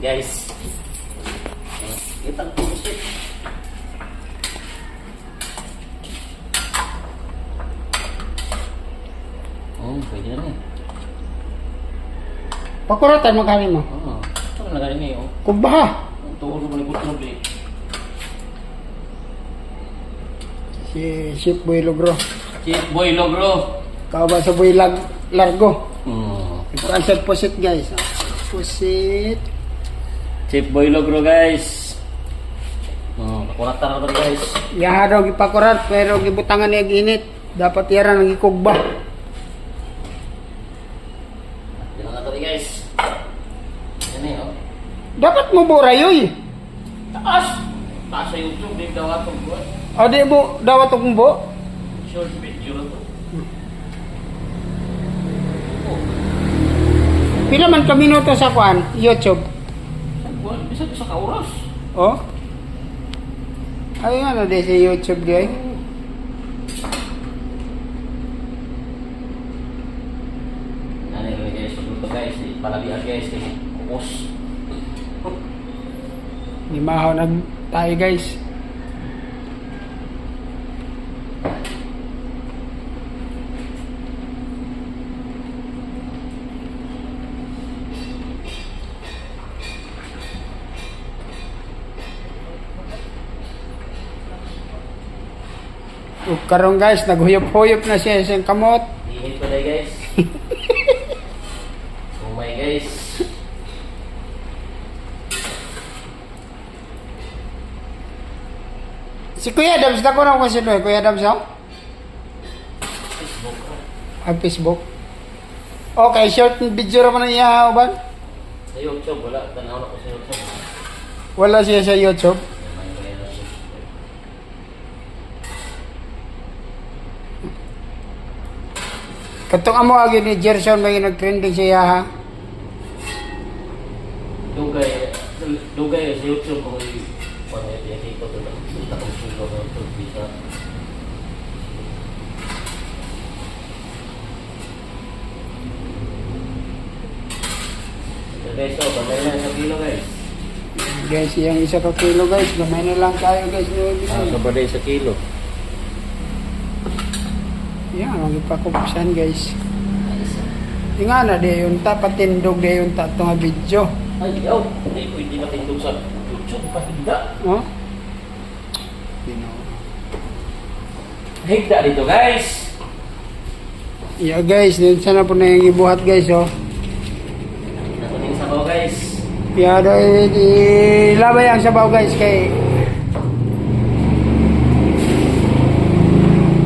Guys. Kita ko pusit. Oh, pwede na rin. Pakuratan mo kani mo. Oo. Ito na nagaling ngayon. Kubaha. Tuon mo ni Kutrob eh. Si Ship Boy Logro. Chief Boy Logro. Kao ba sa Boy Lag Largo? Hmm. Ikuan sa pusit guys. Pusit. Chief Boy Logro guys. Pakuratan na to guys. Yaha daw gipakurat pero gibutangan niya ginit. Dapat yara nang gikugba. Yan na to guys. Yan eh oh. Dapat mo bura yoy. Taas! Taas sa YouTube din daw atong buwan. O di mo dawat og mbo. Short video na to. Pila man ka minuto sa kuan YouTube. Sa buwan, bisa sa kauras. Oh. Ay nga na di sa YouTube di ay. Ano yung guys, pagluto guys, palabihan guys, kupos. Limahaw nag tayo guys. Ug karon guys, naghuyop-huyop na siya sa kamot. Ihit ko na guys. oh my guys. Si Kuya Adams, na ko na ko si Noy. Kuya Adams, oh? Facebook. Ang Facebook. Okay, short video naman na iya, uban. Sa YouTube, wala. Tanaw na ko sa YouTube. Wala siya sa YouTube. May kaya na siya. Katong amo agi ni Gerson may nag-trending siya ha. Dugay, dugay sa YouTube ano yung pinag ko doon. Punta kong sulo ng. So guys, bagay na sa kilo guys. Guys, yung isa ka kilo guys, gamay na lang tayo guys. Ah, so bagay sa kilo. Yan, ang ipakupsan guys. Yung nga na, di yung ta, patindog di yung ta, ito nga video. Ay, yaw! Hindi ko hindi natindog sa YouTube. Pahinda. Oh? Higda dito guys! Yeah guys, din sana po na yung ibuhat guys oh. Nakunin sa guys. Yeah, do, ilabay ang sabaw guys kay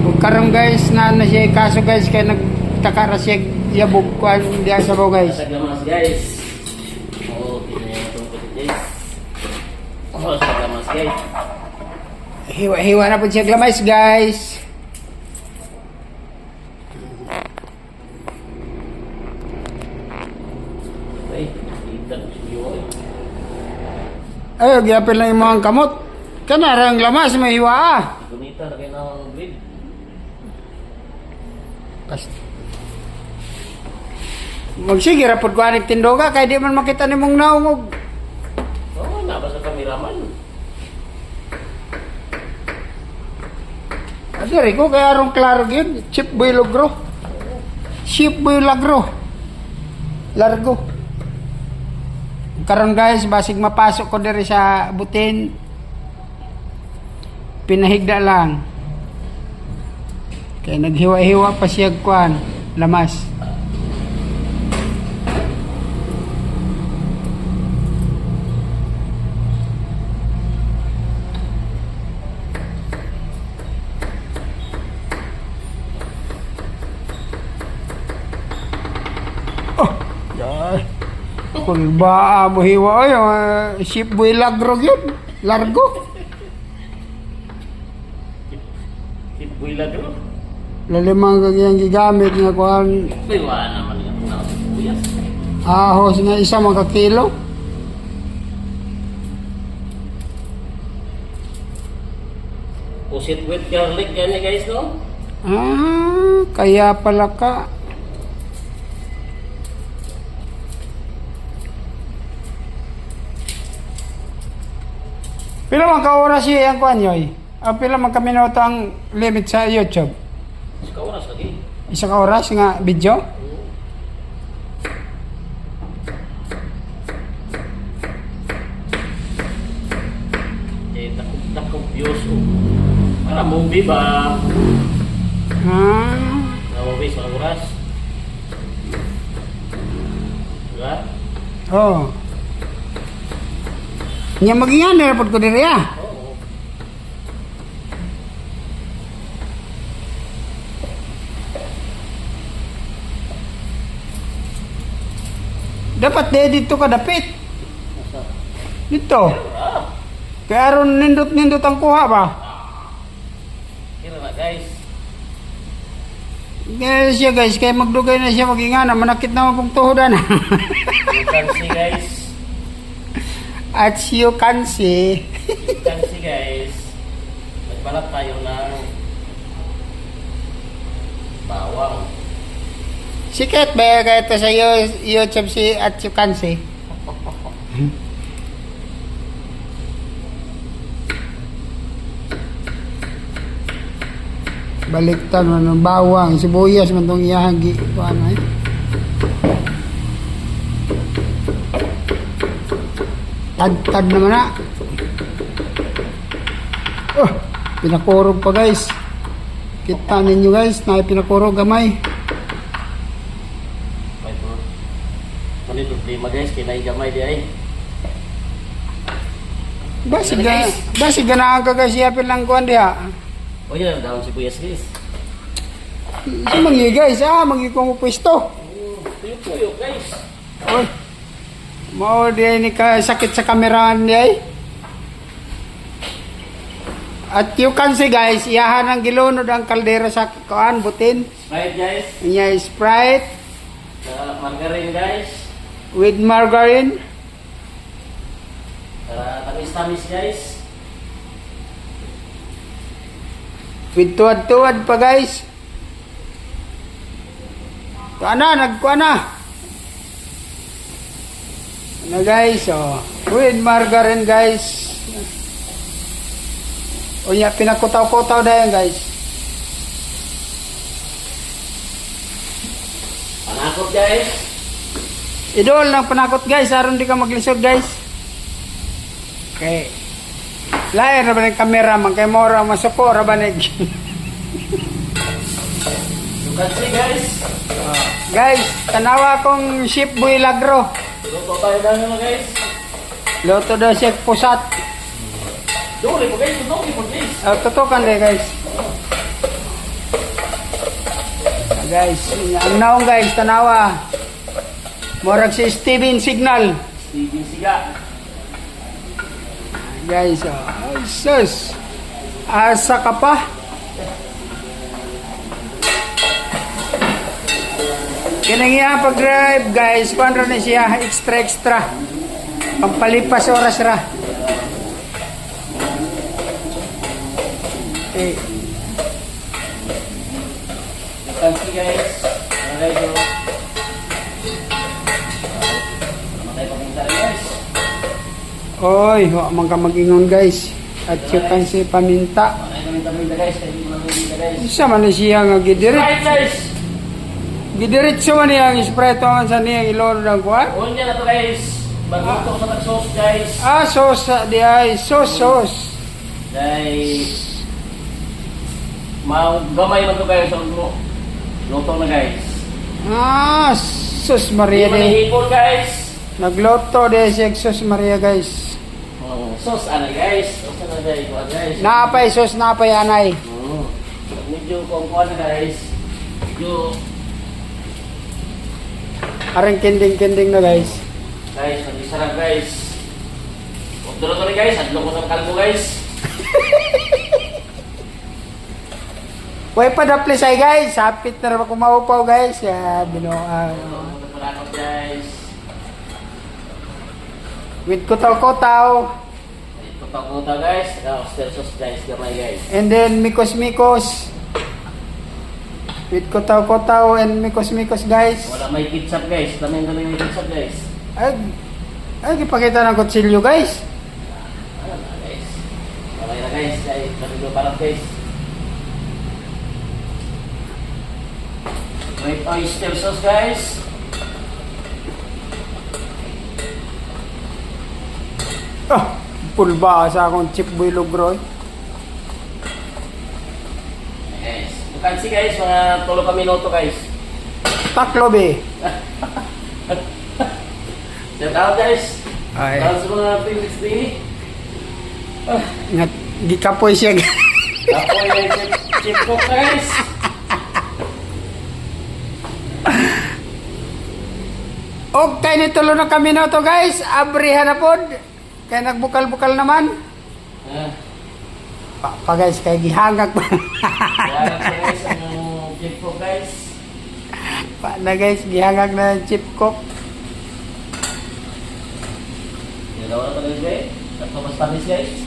Ug karon guys na na siya kaso guys kay nagtaka ra siya yabog kuan di ang sabaw guys. Sa glamas guys. Oo, kita niyo itong putit guys. Oo, sa glamas guys. Hiwa-hiwa na po siya glamais guys. Ay, gyapil lang yung mga kamot. Kana ra ang lamas may hiwa ah. Gunita na kayo ng grid. Kas- Magsige ra pud kuan tindoga kay di man makita nimong naungog. Oo, naba sa kameraman. Adi ko kay arong klaro gyud, chip boy logro. Chip boy lagro. Largo. Karon guys, basig mapasok ko diri sa butin. Pinahigda lang. Kaya naghiwa-hiwa pa siya kuan, lamas. Oh, yay. Kung ba mo hiwa ay uh, ship boy lagro yun. Largo. Kitboy lang yun. Lalimang kagiyang gigamit nga kuhan Ay, wala naman yung nakasibuyas. ahos nga isa mga kilo. Pusit with garlic yan eh guys, no? Ah, kaya pala ka. Pila man ka oras siya ang kuan yoy? Ah, pila man ka minuto ang limit sa YouTube? Sa oras lagi. Isa ka oras nga video? Eh, dakog dakog views o. Para movie ba? Ah, Na movie sa oras. Diba? oh. Nya magingani rapod ko diri ah. Dapat de dito ka dapit. Dito. Kaya aron nindot-nindot ang kuha ba? Kira na guys. Kaya siya guys, kaya magdugay na siya magingana, manakit naman kong tuhodan. You can see guys. At you can see. You can see guys. Nagbalat tayo ng bawang. Sikat ba kaya ito sa you- YouTube si at you can see? Baliktad man ng bawang, sibuyas man tong iyahang gi paano eh. Tad-tad naman na. Oh, pinakurog pa guys. Kita ninyo guys, na pinakurog gamay. May bro. Mani problema guys, kinay gamay di ay. Basi ga, basi ganahan ka guys, yapin lang kuan diha. O yun, daon si Buyas guys. Si mangi guys, ah, mangi kong pwesto. Tuyo-tuyo guys. Oy. Mao di ay ni ka sakit sa kamerahan di ay. At you can see guys, iyahan ang gilunod ang kaldera sa kuan butin. Right guys. Inya Sprite Uh, margarine guys. With margarine. Para tamis-tamis guys. With tuwad-tuwad pa guys. Kuan na, nagkuan na. Ano guys, oh. With margarine guys. O niya, pinakutaw-kutaw na yan guys. Panakot guys. Idol ng panakot guys, aron di ka maglisod guys. Okay. Lain ra ba ng kamera man kay mora masuko ra ba nig. See guys. guys, tanawa kong ship boy lagro. Luto tayo na naman guys. Loto daw siya pusat. Duli po guys, duli po guys. Uh, tutukan din guys. Ah, guys, ang naong guys, tanawa. Morag si Steven Signal. Steven Siga. Guys, oh, sus. Asa ka pa? Kinang iya pag-drive, guys. Kuan ra na siya, extra extra. Pampalipas oras ra. Eh, You can see guys. Mga oy, wa man ka mag-ingon guys. At you can see paminta. Guys. Guys. Isa man na siya nga gidirit. Guys. Gidiritso man niya ang espresso man sa niya iloro ng kuan. Unya na to guys. Bagluto sa tag-sauce guys. Ah, sos sa di ay sos. Dahil mau gamay man to guys ang luto. Na guys. Ah, sus Maria Hindi man guys. Nagloto de si sus Maria guys. Oh, sauce ana guys. Sauce ana guys. Kuha guys. Naapay sos naapay anay. Oh. Medyo kung kuha na guys. Medyo Arang kending-kending na guys. guys, hindi sarap guys. Huwag duro to guys. Hadlo ko ng kalbo guys. Way pa dapli say guys. Hapit na naman kumaupaw guys. Ya, bino, ah, Huwag malakot guys. With pa kuta guys. Oyster sauce guys. Gamay guys. And then mikos-mikos. With kutaw-kutaw and mikos-mikos guys. Wala may ketchup guys. Lamin kami may ketchup guys. Ay, ay, ipakita ng kutsilyo guys. Ano na guys. guys, guys, matulo parang guys. May oyster sauce guys. Ah, pulba sa akong chip boy logroy. Yes. Bukan si guys, mga tulo ka minuto guys. Taklo be. Shout out guys. Ay. Sa mga Phoenix Day. Nga gikapoy siya. Ako yung chip, cook guys. okay, nitulo na kami na to guys. Abrihan na pod. Kaya nagbukal-bukal naman. Ah, Pa, pa guys, kaya gihangak pa. Kaya sa guys, ang chip cook guys. pa na guys, gihangak na chip cook. Dalawa na pala guys. Tatlo mas tamis guys.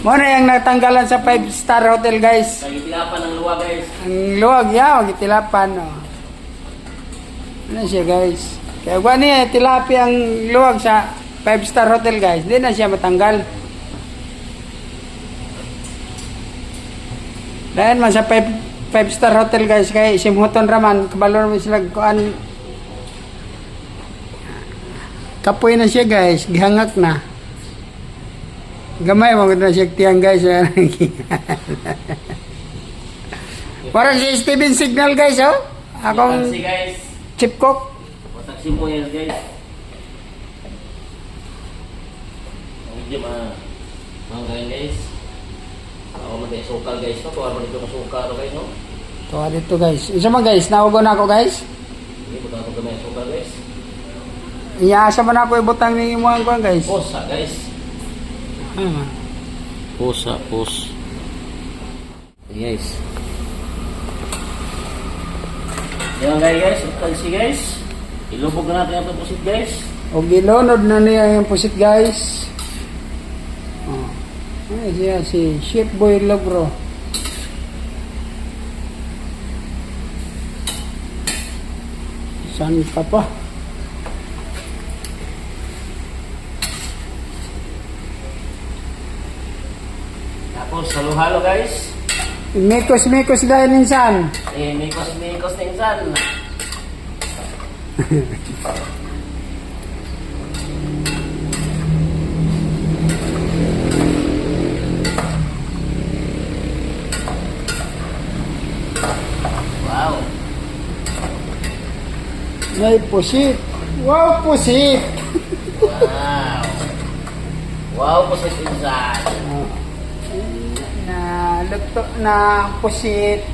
Muna yung natanggalan sa 5 star hotel guys. Lagi tinapan ng luwa guys. Ang luwag ya, wag itilapan. Oh. Ano siya guys? Kaya kung ano yan, tilapi ang luwag sa 5 star hotel guys. Hindi na siya matanggal. Dahil man sa 5 5 star hotel guys, kay simhuton raman, kabalo naman sila kuan. Kapoy na siya guys, gihangak na. Gamay mo na siya tiyang guys. Parang si Steven Signal guys, oh. Akong Taxi guys. chip cook. Mo yan guys. Ang medyo mga ganyan guys. Ako mag sukal guys no. Tuwar man ito masukal no guys no. Tuwa dito guys. Isa man guys, naugo na ako guys. Hindi ko tapos gamay sukal guys. Iyaasa man ako ibutang ni mo ang kuwan guys. Pusa guys. Ah. Pusa, pus. Guys. Yan guys guys. Taxi guys. Ilubog na natin ang pusit guys. O gilunod na niya yung pusit guys. Ano siya si Chef Boy Logro. Saan ka pa? Tapos halo-halo guys. Mikos-mikos dahil minsan. Eh, mikos-mikos na insan. wow. May pusit. Wow, pusit! Wow. Wow sa insan. Na luto na pusit.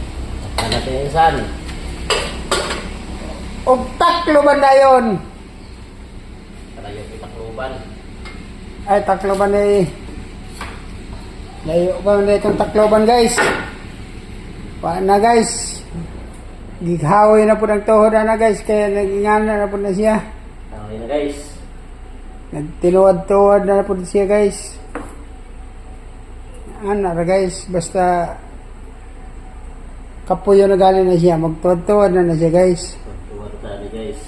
Ano natin insan? Og taklo ba na yun? Talagang itakluban. Ay, takloban ay... Layo pa na itong takloban, guys. Pa na, guys. Gighawi na po ng tuhod na, guys. Kaya nagingana na po na siya. Okay na guys. Nagtinuad-tuad na po siya, guys. Ano na, guys. Basta... Kapuyo na galing na siya. Magtuad-tuad na na siya, guys. Tuwad tayo guys.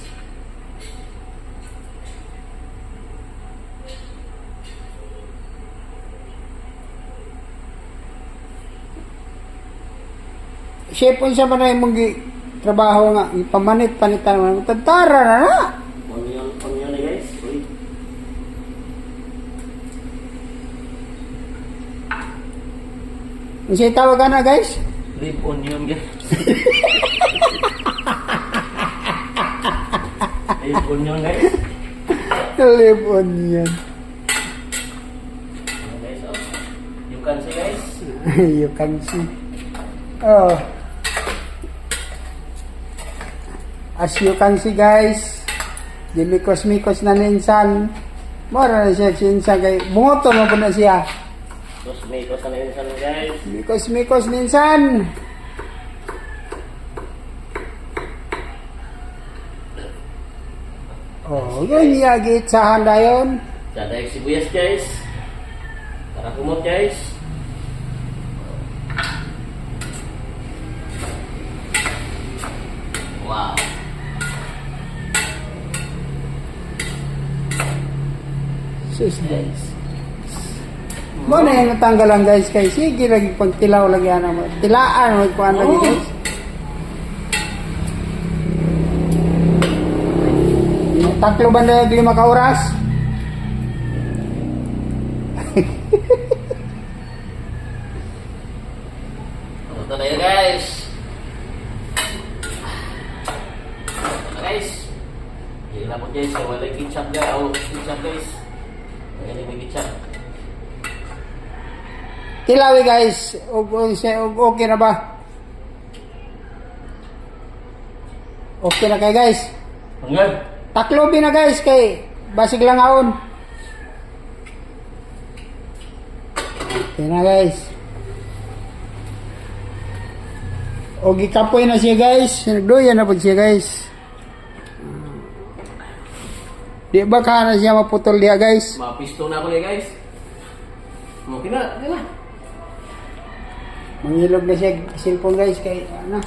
Chef, unsa man na mong trabaho nga, ipamanit-panitan mo. Tantara na na. Onion, onion na guys. Uy. Unsa tawag ka na, guys? Rib onion guys. Rib onion guys. Libon yan. Ano, guys, oh. You can see guys. you can see. Oh. As you can see guys, di mikos-mikos na ninsan. Mora na siya sinsan kay bungoto mo po na siya. Tapos may ito sa insan guys. Mikos-mikos ninsan. Oh, yun yagit sa handa yun. Dada yung sibuyas guys. Para kumot guys. Wow. Sus guys. Mo na yung natanggalan guys kay sige lagi pag tilaw lagi ana mo. Tilaan mo kuan lagi guys. Taklo ba na yung lima ka oras? Ito na yun guys. Ito na guys. Hila mo guys. Wala yung ketchup guys. Oh, ketchup guys. Ayan yung ketchup. Tilawi guys. Okay na ba? Okay na kay guys. Hanggang. Taklo na guys kay basig lang aon. Okay na guys. O gikapoy na siya guys. Nagduyan na po siya guys. Di ba ka na siya maputol diya guys? Mapisto na ako niya guys. Okay na. Okay na. Mangilog na siya cellphone guys kay ano.